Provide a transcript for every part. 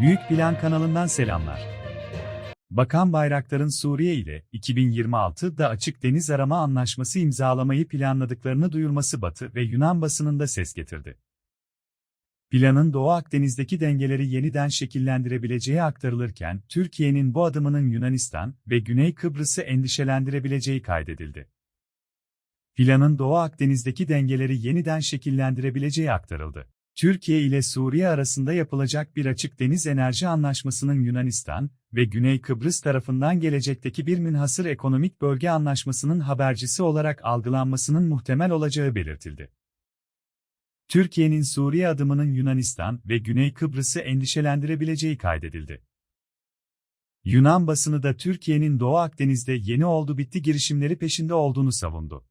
Büyük Plan kanalından selamlar. Bakan Bayraktar'ın Suriye ile 2026'da açık deniz arama anlaşması imzalamayı planladıklarını duyurması Batı ve Yunan basınında ses getirdi. Planın Doğu Akdeniz'deki dengeleri yeniden şekillendirebileceği aktarılırken, Türkiye'nin bu adımının Yunanistan ve Güney Kıbrıs'ı endişelendirebileceği kaydedildi. Planın Doğu Akdeniz'deki dengeleri yeniden şekillendirebileceği aktarıldı. Türkiye ile Suriye arasında yapılacak bir açık deniz enerji anlaşmasının Yunanistan ve Güney Kıbrıs tarafından gelecekteki bir münhasır ekonomik bölge anlaşmasının habercisi olarak algılanmasının muhtemel olacağı belirtildi. Türkiye'nin Suriye adımının Yunanistan ve Güney Kıbrıs'ı endişelendirebileceği kaydedildi. Yunan basını da Türkiye'nin Doğu Akdeniz'de yeni oldu bitti girişimleri peşinde olduğunu savundu.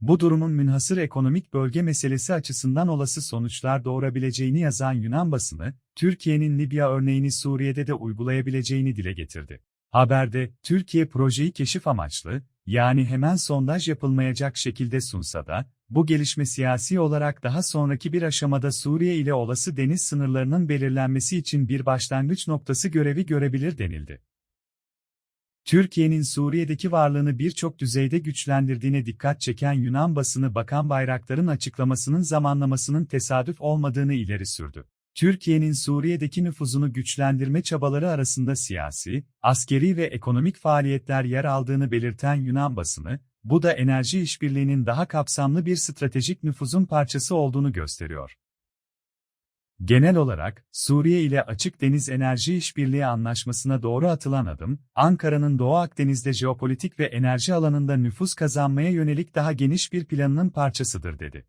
Bu durumun münhasır ekonomik bölge meselesi açısından olası sonuçlar doğurabileceğini yazan Yunan basını, Türkiye'nin Libya örneğini Suriye'de de uygulayabileceğini dile getirdi. Haberde, Türkiye projeyi keşif amaçlı, yani hemen sondaj yapılmayacak şekilde sunsa da, bu gelişme siyasi olarak daha sonraki bir aşamada Suriye ile olası deniz sınırlarının belirlenmesi için bir başlangıç noktası görevi görebilir denildi. Türkiye'nin Suriye'deki varlığını birçok düzeyde güçlendirdiğine dikkat çeken Yunan basını Bakan Bayraktar'ın açıklamasının zamanlamasının tesadüf olmadığını ileri sürdü. Türkiye'nin Suriye'deki nüfuzunu güçlendirme çabaları arasında siyasi, askeri ve ekonomik faaliyetler yer aldığını belirten Yunan basını, bu da enerji işbirliğinin daha kapsamlı bir stratejik nüfuzun parçası olduğunu gösteriyor. Genel olarak, Suriye ile Açık Deniz Enerji İşbirliği Anlaşması'na doğru atılan adım, Ankara'nın Doğu Akdeniz'de jeopolitik ve enerji alanında nüfuz kazanmaya yönelik daha geniş bir planının parçasıdır dedi.